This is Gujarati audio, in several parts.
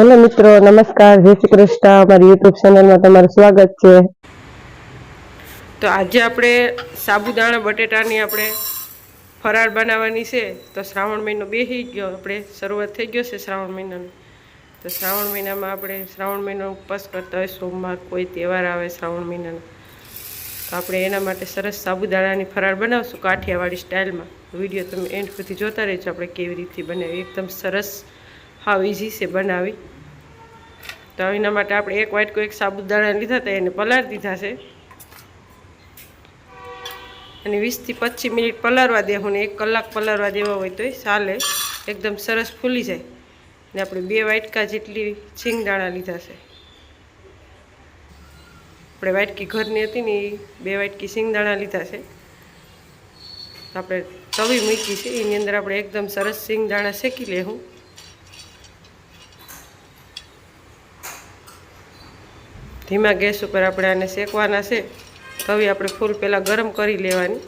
હેલો મિત્રો, નમસ્કાર, જય શ્રી કૃષ્ણ. અમારી યુટ્યુબ ચેનલમાં તમારું સ્વાગત છે. તો આજે આપણે સાબુદાણા, બટેટાની આપણે ફરાળ બનાવવાની છે. તો શ્રાવણ મહિનો બેસી ગયો, આપણે શરૂઆત થઈ ગયો છે શ્રાવણ મહિનાનો. તો શ્રાવણ મહિનામાં આપણે શ્રાવણ મહિનો ઉપવાસ કરતા હોય, સોમવાર કોઈ તહેવાર આવે શ્રાવણ મહિનાનો. તો આપણે એના માટે સરસ સાબુદાણાની ફરાળ બનાવશું કાઠિયાવાડી સ્ટાઇલમાં વીડિયો તમે એન્ડ સુધી જોતા રહેજો, આપણે કેવી રીતે બનાવી એકદમ સરસ હાવ ઇઝી છે બનાવી. તો એના માટે આપણે એક વાટકો એક સાબુદાણા લીધા હતા, એને પલાળી દીધા છે. અને વીસથી પચીસ મિનિટ પલાળવા દેવું ને એક કલાક પલાળવા દેવા હોય તોય ચાલે, એકદમ સરસ ફૂલી જાય. ને આપણે બે વાટકા જેટલી શિંગદાણા લીધા છે. આપણે વાટકી ઘરની હતી ને એ બે વાટકી શિંગદાણા લીધા છે. આપણે તવી મૂકી છે, એની અંદર આપણે એકદમ સરસ શિંગદાણા શેકી લેવું ધીમા ગેસ ઉપર આપણે આને શેકવાના છે. તવી આપણે ફૂલ પહેલાં ગરમ કરી લેવાની.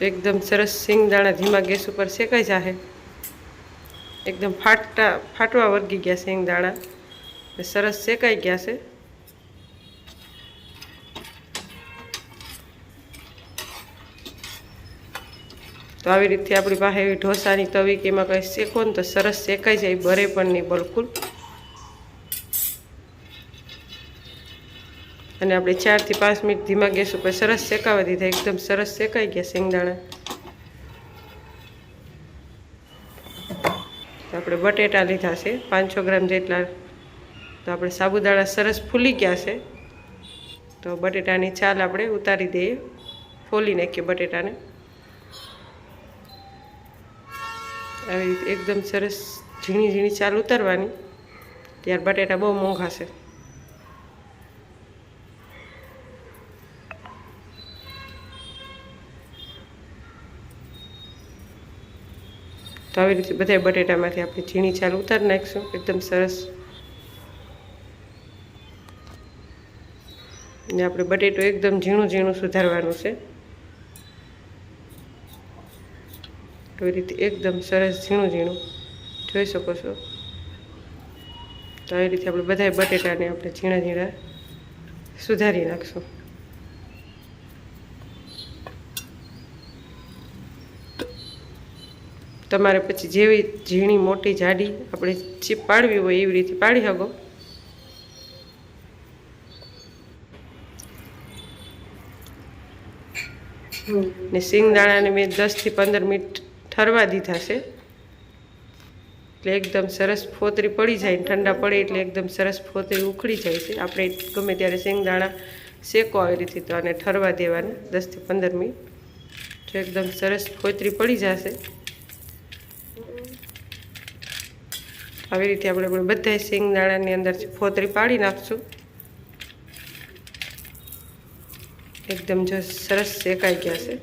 એકદમ સરસ સિંગદાણા ધીમા ગેસ ઉપર શેકાઈ જાહે. એકદમ ફાટતા, ફાટવા વર્ગી ગયા સિંગદાણા સરસ શેકાઈ ગયા છે. તો આવી રીતે આપણી પાસે એવી ઢોસાની તવી કે એમાં કંઈ શેકો ને તો સરસ શેકાઈ જાય બરે પણ નહીં બિલકુલ. અને આપણે ચારથી પાંચ મિનિટ ધીમા ગેસ ઉપર સરસ શેકાવા દીધા, એકદમ સરસ શેકાઈ ગયા શેંગદાણા. તો આપણે બટેટા લીધા છે, પાંચસો ગ્રામ જેટલા. તો આપણે સાબુદાણા સરસ ફૂલી ગયા છે. તો બટેટાની છાલ આપણે ઉતારી દઈએ, ફોલી નાખીએ બટેટાને. આવી રીતે એકદમ સરસ ઝીણી ઝીણી ચાલ ઉતારવાની. ત્યાર બટેટા બહુ મોંઘા છે તો આવી રીતે બધા બટેટામાંથી આપણે ઝીણી ચાલ ઉતારી નાખીશું. એકદમ સરસ. ને આપણે બટેટો એકદમ ઝીણું ઝીણું સુધારવાનું છે. એવી રીતે એકદમ સરસ ઝીણું ઝીણું જોઈ શકો છો. તો આવી રીતે આપણે બધા બટેટાને આપણે ઝીણા ઝીણા સુધારી નાખશું. તમારે પછી જેવી ઝીણી મોટી જાડી આપણે ચીપ પાડવી હોય એવી રીતે પાડી શકો. ને સિંગદાણાને મેં દસથી પંદર મિનિટ ઠરવા દીધા છે એટલે એકદમ સરસ ફોતરી પડી જાય ઠંડા પડે એટલે એકદમ સરસ ફોતરી ઉખડી જાય છે. આપણે ગમે ત્યારે શેંગદાણા શેકો આવી રીતે તો આને ઠરવા દેવાના દસથી પંદર મિનિટ. તો એકદમ સરસ ફોતરી પડી જશે. આવી રીતે આપણે બધા શેંગદાણાની અંદરથી ફોતરી પાડી નાખશું. એકદમ જો સરસ શેકાઈ ગયા છે.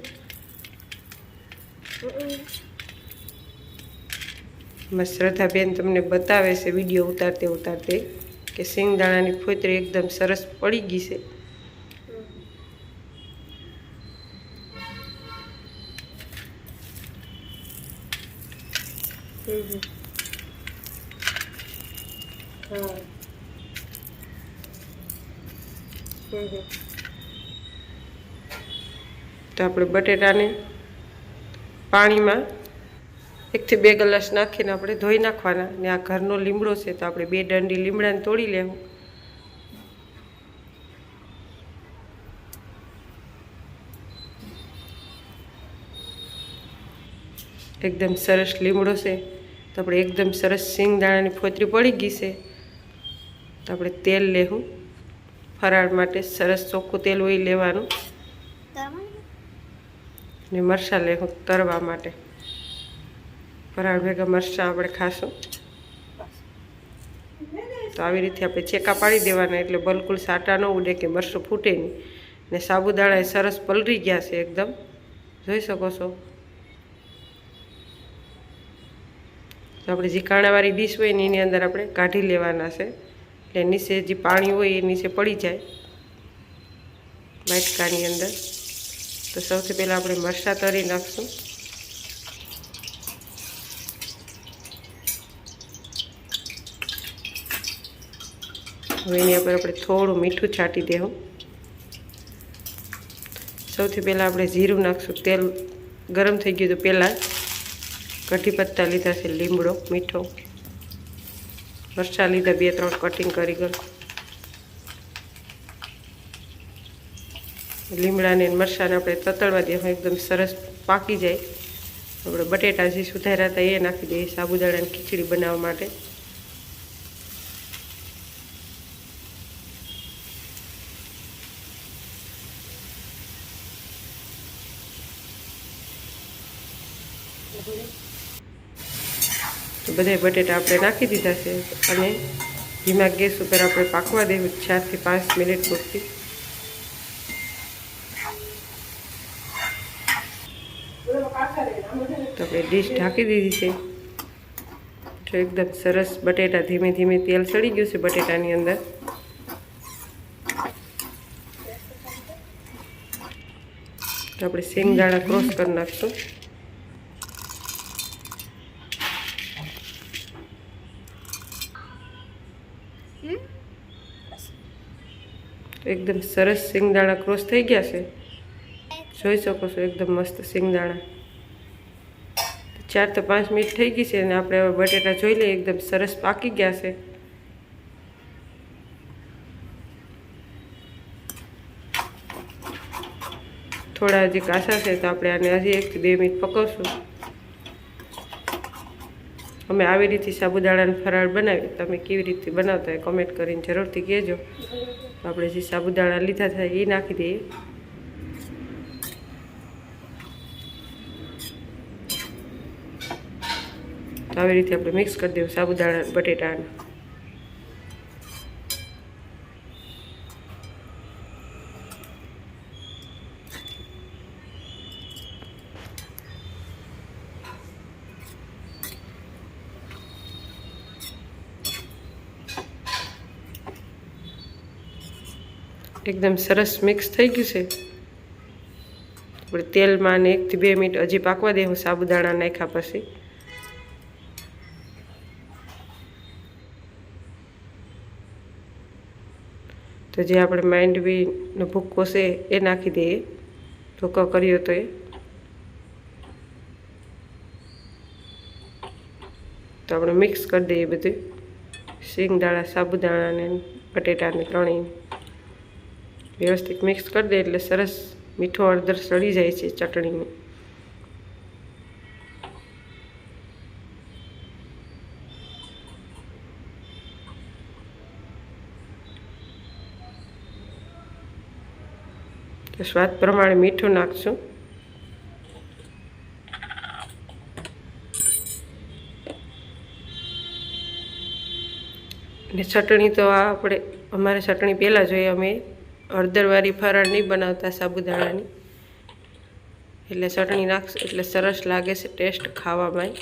એમાં શ્રદ્ધાબેન તમને બતાવે છે, વીડિયો ઉતારતે ઉતારતે, કે સિંગદાણાની ફોતરી એકદમ સરસ પડી ગઈ છે. તો આપણે બટેટાને પાણીમાં એકથી બે ગ્લાસ નાખીને આપણે ધોઈ નાખવાના. ને આ ઘરનો લીમડો છે તો આપણે બે દંડી લીમડાને તોડી લેવું. એકદમ સરસ લીમડો છે. તો આપણે એકદમ સરસ સિંગદાણાની ફોતરી પડી ગઈ છે. તો આપણે તેલ લેવું. ફરાળ માટે સરસ ચોખ્ખું તેલ હોય લેવાનું. ને મરસા લેવું તરવા માટે. ફરાળ ભેગા મરચાં આપણે ખાશું. તો આવી રીતે આપણે ચેકા પાડી દેવાના, એટલે બિલકુલ સાટા ન ઉડે કે મરચું ફૂટે નહીં. ને સાબુદાણા એ સરસ પલરી ગયા છે એકદમ. જોઈ શકો છો. તો આપણે જે કાણાવાળી ડીશ હોય ને એની અંદર આપણે કાઢી લેવાના છે. એટલે નીચે જે પાણી હોય એ નીચે પડી જાય. વાટકાની અંદર. તો સૌથી પહેલાં આપણે મરચાં તરી નાખશું. હવે એની ઉપર આપણે થોડું મીઠું છાંટી દેવું. સૌથી પહેલાં આપણે જીરું નાખશું. તેલ ગરમ થઈ ગયું તો પહેલાં કઢી પત્તા લીધા છે, લીમડો, મીઠો. મરચાં લીધા, બે ત્રણ કટિંગ કરી ગયું લીમડાને મરચાંને આપણે તતળવા દઈએ એકદમ સરસ પાકી જાય. આપણે બટેટા જે સુધાર્યા હતા એ નાખી દઈએ, સાબુદાણાની ખીચડી બનાવવા માટે. તો બધા બટેટા આપણે નાખી દીધા છે અને ધીમા ગેસ ઉપર આપણે પાકવા દેવું ચારથી પાંચ મિનિટ પૂરતી. તો આપણે ડીશ ઢાંકી દીધી છે. જો એકદમ સરસ બટેટા ધીમે ધીમે તેલ સડી ગયું છે બટેટાની અંદર. તો આપણે શેંગદાણા ક્રોસ કરી નાખશું. એકદમ સરસ સિંગદાણા ક્રોસ થઈ ગયા છે. જોઈ શકો છો, એકદમ મસ્ત સિંગદાણા ચાર તો પાંચ મિનિટ થઈ ગઈ છે અને આપણે હવે બટેટા જોઈ લઈએ, એકદમ સરસ પાકી ગયા છે. થોડા હજી કાસા છે તો આપણે આને હજી એકથી બે મિનિટ પકવશું. અમે આવી રીતે સાબુદાણાનું ફરાળ બનાવી તમે કેવી રીતે બનાવતા હોય કોમેન્ટ કરીને જરૂરથી કહેજો. આપણે જે સાબુદાણા લીધા થાય એ નાખી દઈએ. આવી રીતે આપણે મિક્સ કરી દેવું સાબુદાણા, બટેટાને. એકદમ સરસ મિક્સ થઈ ગયું છે. આપણે તેલમાં ને એકથી બે મિનિટ હજી પાકવા દેવું સાબુદાણા નાખ્યા પછી. તો જે આપણે માંડવીનો ભૂક્કો છે, એ નાખી દઈએ. ભૂક્કો કર્યો તો એ. તો આપણે મિક્સ કરી દઈએ બધું. શીંગદાણા, સાબુદાણા ને બટેટાને ત્રણેય વ્યવસ્થિત મિક્સ કરી દે એટલે સરસ મીઠો હળદર સડી જાય છે ચટણીમાં. તો સ્વાદ પ્રમાણે મીઠું નાખશું. અને ચટણી તો આ આપણે, અમારે ચટણી પહેલાં જોઈએ અમે હળદરવાળી ફરાળ નહીં બનાવતા સાબુદાણાની. એટલે ચટણી નાખશું એટલે સરસ લાગે છે ટેસ્ટ ખાવામાં.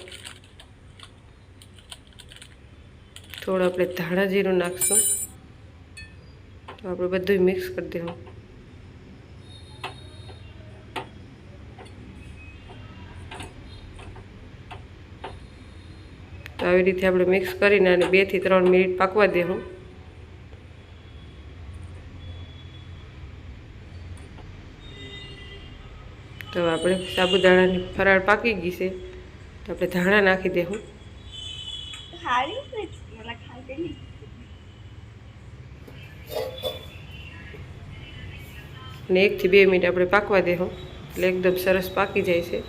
થોડું આપણે ધાણા જીરું નાખશું. તો આપણે બધું મિક્સ કરી દેવું. તો આવી રીતે આપણે મિક્સ કરીને અને બેથી ત્રણ મિનિટ પાકવા દેવું. તો આપણે સાબુદાણાની ફરાળ પાકી ગઈ છે. તો આપણે ધાણા નાખી દેવું અને એકથી બે મિનિટ આપણે પાકવા દેવું એટલે એકદમ સરસ પાકી જાય છે.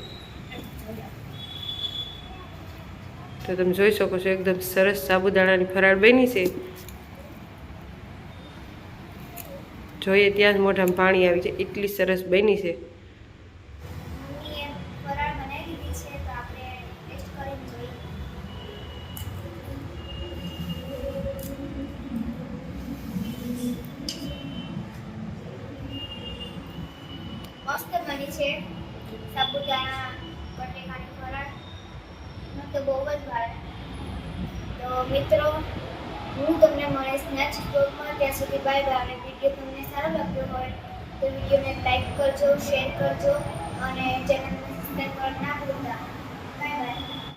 તો તમે જોઈ શકો છો એકદમ સરસ સાબુદાણાની ફરાળ બની છે. જોઈએ ત્યાં જ મોઢામાં પાણી આવી છે એટલી સરસ બની છે મમ્મીએ ફરાળ બનાવી દીધી છે તો આપણે ટેસ્ટ કરીને જોઈએ મસ્ત બની છે સાબુદાણા બટેકાની ફરાળ મને તો બહુ જ ભાવે તો મિત્રો, હું તમને મળીશ નેક્સ્ટ બ્લોગમાં ત્યાં સુધી બાય બાય વીડિયો તમને સારો લાગ્યો હોય, તો વિડીયોને લાઈક કરજો શેર કરજો, અને ચેનલને